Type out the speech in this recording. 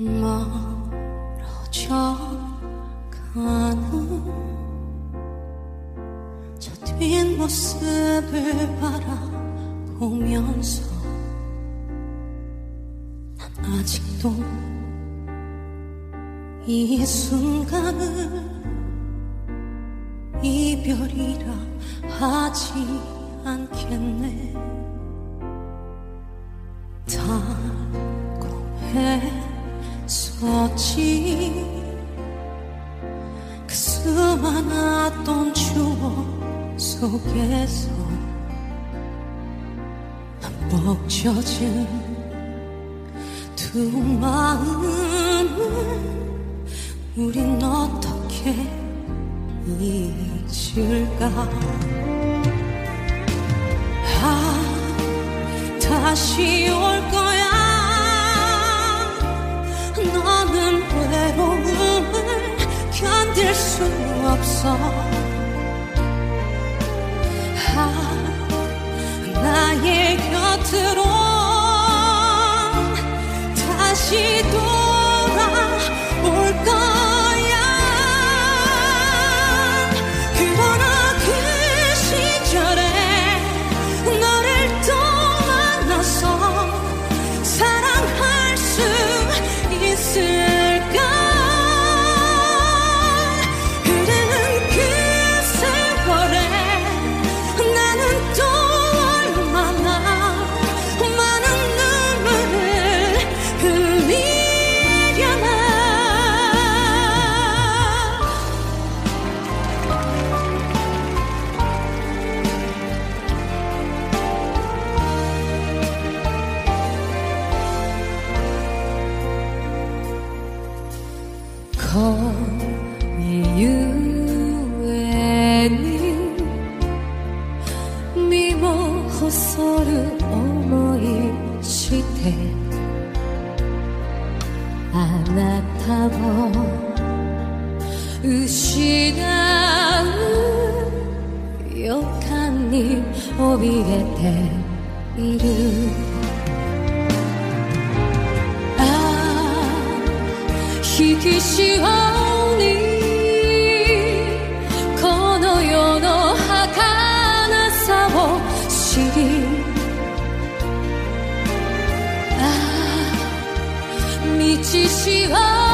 멀어져 가는 저 뒷모습을 바라보면서 난 아직도 이 순간을 이별이라 하지 않겠네. 달콤해. 었지. 그 수많았던 추억 속에서 난 벅혀진 두 마음을 우린 어떻게 잊을까? 아 다시 올 거야 수 없어. 아 나의 곁으로 恋ゆえに身も細る思いしてあなたを失う予感に怯えている。あ引き潮にこの世の儚さを知り。ああ道しは